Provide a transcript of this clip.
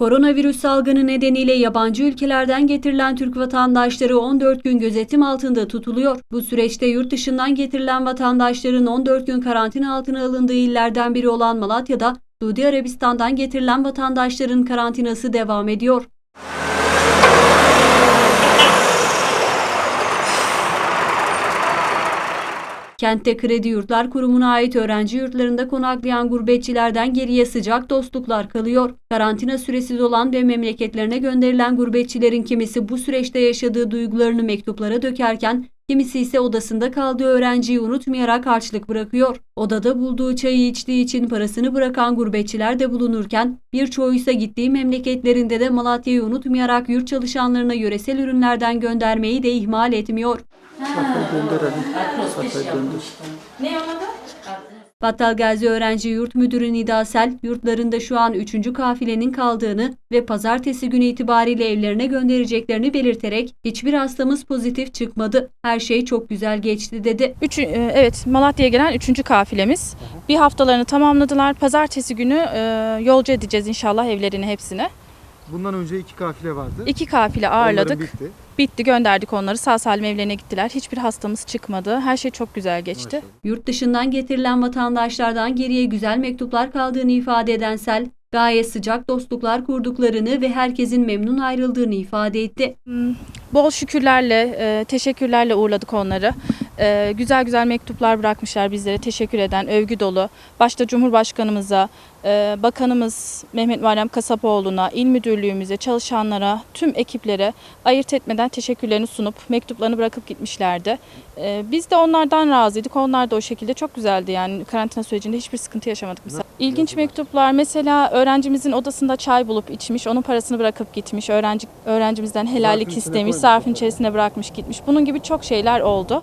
Koronavirüs salgını nedeniyle yabancı ülkelerden getirilen Türk vatandaşları 14 gün gözetim altında tutuluyor. Bu süreçte yurt dışından getirilen vatandaşların 14 gün karantina altına alındığı illerden biri olan Malatya'da Suudi Arabistan'dan getirilen vatandaşların karantinası devam ediyor. Kentte Kredi Yurtlar Kurumu'na ait öğrenci yurtlarında konaklayan gurbetçilerden geriye sıcak dostluklar kalıyor. Karantina süresi dolan ve memleketlerine gönderilen gurbetçilerin kimisi bu süreçte yaşadığı duygularını mektuplara dökerken kimisi ise odasında kaldığı öğrenciyi unutmayarak harçlık bırakıyor. Odada bulduğu çayı içtiği için parasını bırakan gurbetçiler de bulunurken birçoğu ise gittiği memleketlerinde de Malatya'yı unutmayarak yurt çalışanlarına yöresel ürünlerden göndermeyi de ihmal etmiyor. gönderelim. Akrostiş Zaten yapmıştım. Ne ona da? Battal Gazi Öğrenci Yurt Müdürü Nida Sel, yurtlarında şu an 3. kafilenin kaldığını ve pazartesi günü itibariyle evlerine göndereceklerini belirterek hiçbir hastamız pozitif çıkmadı. Her şey çok güzel geçti dedi. Üç, e, evet Malatya'ya gelen üçüncü kafilemiz. Bir haftalarını tamamladılar. Pazartesi günü e, yolcu edeceğiz inşallah evlerini hepsini. Bundan önce iki kafile vardı. İki kafile Onların ağırladık. bitti. Bitti gönderdik onları. Sağ salim evlerine gittiler. Hiçbir hastamız çıkmadı. Her şey çok güzel geçti. Maşallah. Yurt dışından getirilen vatandaşlardan geriye güzel mektuplar kaldığını ifade eden Sel, gayet sıcak dostluklar kurduklarını ve herkesin memnun ayrıldığını ifade etti. Hmm, Bol şükürlerle, e, teşekkürlerle uğurladık onları. E, güzel güzel mektuplar bırakmışlar bizlere teşekkür eden, övgü dolu. Başta Cumhurbaşkanımıza, Bakanımız Mehmet Muharrem Kasapoğlu'na, il müdürlüğümüze, çalışanlara, tüm ekiplere ayırt etmeden teşekkürlerini sunup mektuplarını bırakıp gitmişlerdi. E, biz de onlardan razıydık. Onlar da o şekilde çok güzeldi yani karantina sürecinde hiçbir sıkıntı yaşamadık. Mesela. İlginç mektuplar mesela öğrencimizin odasında çay bulup içmiş, onun parasını bırakıp gitmiş. Öğrenci öğrencimizden helallik istemiş, zarfın içerisine bırakmış gitmiş. Bunun gibi çok şeyler oldu.